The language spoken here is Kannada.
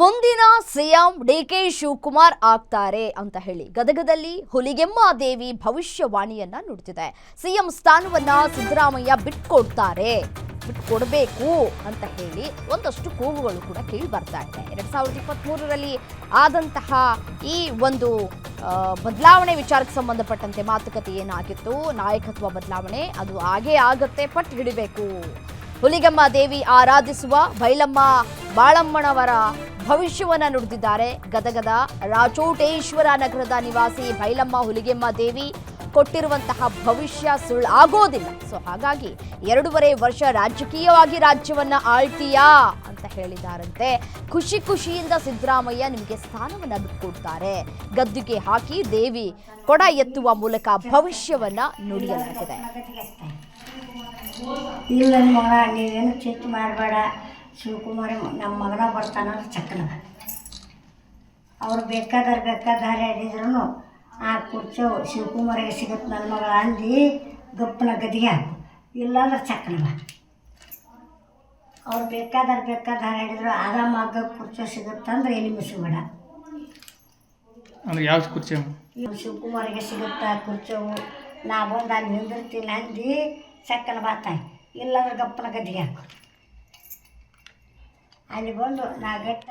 ಮುಂದಿನ ಸಿಎಂ ಡಿ ಕೆ ಶಿವಕುಮಾರ್ ಆಗ್ತಾರೆ ಅಂತ ಹೇಳಿ ಗದಗದಲ್ಲಿ ಹುಲಿಗೆಮ್ಮ ದೇವಿ ಭವಿಷ್ಯವಾಣಿಯನ್ನ ನುಡಿದಿದೆ. ಸಿಎಂ ಸ್ಥಾನವನ್ನ ಸಿದ್ದರಾಮಯ್ಯ ಬಿಟ್ಕೊಡ್ತಾರೆ. ಬಿಟ್ಕೊಡ್ಬೇಕು ಅಂತ ಹೇಳಿ ಒಂದಷ್ಟು ಕೂಗುಗಳು ಕೂಡ ಕೇಳಿ ಬರ್ತಾ ಇದೆ. ಎರಡ್ ಸಾವಿರದ ಇಪ್ಪತ್ತ್ ಮೂರರಲ್ಲಿ ಆದಂತಹ ಈ ಒಂದು ಬದಲಾವಣೆ ವಿಚಾರಕ್ಕೆ ಸಂಬಂಧಪಟ್ಟಂತೆ ಮಾತುಕತೆ ಏನಾಗಿತ್ತು? ನಾಯಕತ್ವ ಬದಲಾವಣೆ, ಅದು ಹಾಗೇ ಆಗತ್ತೆ, ಪಟ್ಟು ಹಿಡಿಬೇಕು. ಹುಲಿಗಮ್ಮ ದೇವಿ ಆರಾಧಿಸುವ ಬೈಲಮ್ಮ ಬಾಳಮ್ಮನವರ ಭವಿಷ್ಯವನ್ನ ನುಡಿದಿದ್ದಾರೆ. ಗದಗದ ರಾಚೋಟೇಶ್ವರ ನಗರದ ನಿವಾಸಿ ಬೈಲಮ್ಮ ಹುಲಿಗೆಮ್ಮ ದೇವಿ ಕೊಟ್ಟಿರುವಂತಹ ಭವಿಷ್ಯ ಸುಳ್ಳಾಗೋದಿಲ್ಲ ಸೊ ಹಾಗಾಗಿ ಎರಡೂವರೆ ವರ್ಷ ರಾಜಕೀಯವಾಗಿ ರಾಜ್ಯವನ್ನ ಆಳ್ತೀಯಾ ಅಂತ ಹೇಳಿದಾರಂತೆ. ಖುಷಿ ಖುಷಿಯಿಂದ ಸಿದ್ದರಾಮಯ್ಯ ನಿಮಗೆ ಸ್ಥಾನವನ್ನ ಬಿಟ್ಕೊಡ್ತಾರೆ. ಗದ್ದುಗೆ ಹಾಕಿ ದೇವಿ ಕೊಡ ಎತ್ತುವ ಮೂಲಕ ಭವಿಷ್ಯವನ್ನ ನುಡಿಯಲಾಗಿದೆ. ಇಲ್ಲ ನೀವೇನು ಚಿಂತೆ ಮಾಡಬೇಡ. ಶಿವಕುಮಾರ್ ನಮ್ಮ ಮಗನ ಬರ್ತಾನ ಚಕ್ಕನ ಅವ್ರು ಬೇಕಾದ್ರೆ ಬೇಕಾದಾರೆ ಹೇಳಿದ್ರು ಆ ಕುರ್ಚು ಶಿವಕುಮಾರಿಗೆ ಸಿಗುತ್ತೆ ನನ್ನ ಮಗ ಅಂದು ಗಪ್ಪನ ಗದಿಗೆ ಹಾಕು ಇಲ್ಲಾಂದ್ರೆ ಚಕ್ಕನ ಅವ್ರು ಬೇಕಾದ್ರೆ ಬೇಕಾದ್ರೆ ಹೇಳಿದ್ರು ಆರಾಮಾಗ ಕುರ್ಚು ಸಿಗುತ್ತಂದ್ರೆ ಎಲ್ಲಿ ಮಿಸ್ಬೇಡ ಅಂದ್ರೆ ಯಾವ ಕುರ್ಚಿ ಶಿವಕುಮಾರಿಗೆ ಸಿಗುತ್ತಾ ಕುರ್ಚು ನಾ ಬಂದು ಅಲ್ಲಿ ನಿಂದಿರ್ತೀನಿ ಅಂದು ಚಕ್ಕನ ಬಾತಾಯಿ. ಇಲ್ಲಾಂದ್ರೆ ಗಪ್ಪನ ಗದ್ದಿಗೆ ಹಾಕು ಅಲ್ಲಿ ಬಂದು ನಾ ಗಟ್ಟ